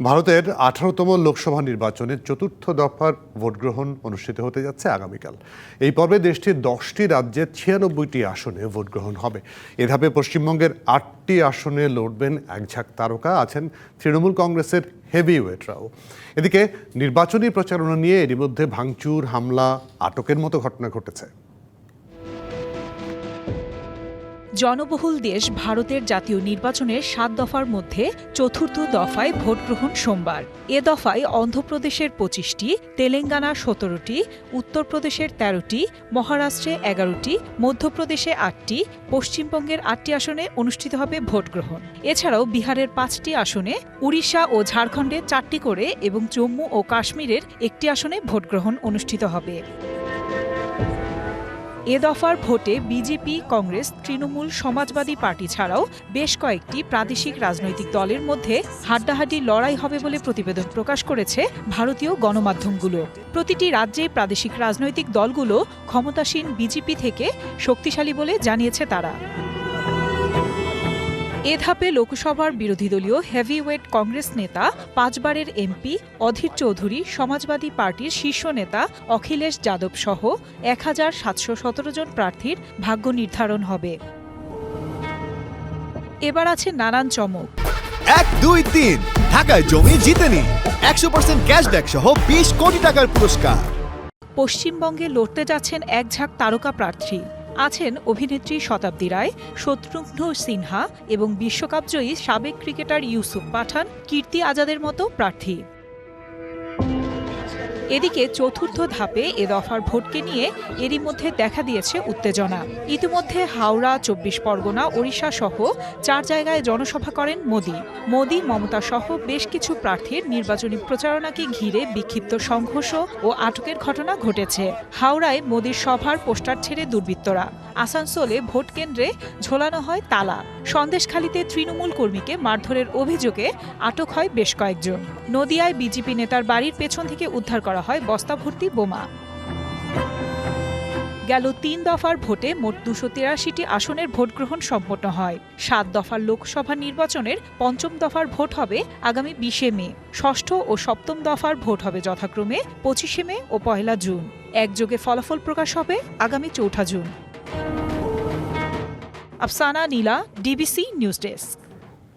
ভারতের আঠারোতম লোকসভা নির্বাচনের চতুর্থ দফার ভোট গ্রহণ অনুষ্ঠিত হতে যাচ্ছে আগামীকাল। এই পর্বে দেশটির দশটি রাজ্যের ছিয়ানব্বইটি আসনে ভোট গ্রহণ হবে। এ ধাপে পশ্চিমবঙ্গের আটটি আসনে লড়বেন একঝাঁক তারকা আছেন তৃণমূল কংগ্রেসের হেভি ওয়েটরাও এদিকে নির্বাচনী প্রচারণা নিয়ে এরই মধ্যে ভাঙচুর, হামলা, আটকের মতো ঘটনা ঘটেছে। জনবহুল দেশ ভারতের জাতীয় নির্বাচনের সাত দফার মধ্যে চতুর্থ দফায় ভোট গ্রহণ সোমবার। এ দফায় অন্ধ্রপ্রদেশের পঁচিশটি তেলেঙ্গানা সতেরোটি, উত্তরপ্রদেশের তেরোটি, মহারাষ্ট্রে এগারোটি, মধ্যপ্রদেশে আটটি, পশ্চিমবঙ্গের আটটি আসনে অনুষ্ঠিত হবে ভোট গ্রহণ এছাড়াও বিহারের পাঁচটি আসনে, উড়িষ্যা ও ঝাড়খণ্ডে চারটি করে এবং জম্মু ও কাশ্মীরের একটি আসনে ভোট গ্রহণ অনুষ্ঠিত হবে। এ দফার ভোটে বিজেপি, কংগ্রেস, তৃণমূল, সমাজবাদী পার্টি ছাড়াও বেশ কয়েকটি প্রাদেশিক রাজনৈতিক দলের মধ্যে হাড্ডাহাড্ডি লড়াই হবে বলে প্রতিবেদন প্রকাশ করেছে ভারতীয় গণমাধ্যমগুলো। প্রতিটি রাজ্যে প্রাদেশিক রাজনৈতিক দলগুলো ক্ষমতাসীন বিজেপি থেকে শক্তিশালী বলে জানিয়েছে তারা। এ ধাপে লোকসভার বিরোধী দলীয় হেভিওয়েট কংগ্রেস নেতা পাঁচবারের এমপি অধীর চৌধুরী সমাজবাদী পার্টির শীর্ষ নেতা অখিলেশ যাদব সহ এক হাজার সাতশো সতেরো জন প্রার্থীর ভাগ্য নির্ধারণ হবে। এবার আছে নানান চমক। এক দুই তিন। ঢাকায় জমি জিতে নিন একশো পার্সেন্ট ক্যাশব্যাক সহ বিশ কোটি টাকার পুরস্কার। পশ্চিমবঙ্গে লড়তে যাচ্ছেন এক ঝাঁক তারকা প্রার্থী। আছেন অভিনেত্রী শতাব্দী রায়, শত্রুঘ্ন সিনহা এবং বিশ্বকাপজয়ী সাবেক ক্রিকেটার ইউসুফ পাঠান, কীর্তি আজাদের মতো প্রার্থী। এদিকে চতুর্থ ধাপে এ দফার ভোটকে নিয়ে এরই মধ্যে দেখা দিয়েছে উত্তেজনা। ইতিমধ্যে হাওড়া, চব্বিশ পরগনা, ওড়িশা সহ চার জায়গায় জনসভা করেন মোদি। মোদি, মমতা সহ বেশ কিছু প্রার্থীর নির্বাচনী প্রচারণাকে ঘিরে বিক্ষিপ্ত সংঘর্ষ ও আটকের ঘটনা ঘটেছে। হাওড়ায় মোদির সভার পোস্টার ছেড়ে দুর্বৃত্তরা। আসানসোলে ভোট কেন্দ্রে ঝোলানো হয় তালা। সন্দেশখালীতে তৃণমূল কর্মীকে মারধরের অভিযোগে আটক হয় বেশ কয়েকজন। নদিয়ায় বিজেপি নেতার বাড়ির পেছন থেকে উদ্ধার করা হয় বস্তা ভর্তি বোমা। গেল তিন দফার ভোটে মোট দুশো তিরাশিটি আসনের ভোট গ্রহণ সম্পন্ন হয়। সাত দফার লোকসভা নির্বাচনের পঞ্চম দফার ভোট হবে আগামী বিশে মে। ষষ্ঠ ও সপ্তম দফার ভোট হবে যথাক্রমে পঁচিশে মে ও পয়লা জুন। একযোগে ফলাফল প্রকাশ হবে আগামী চৌঠা June. Afsana Nila, DBC news desk.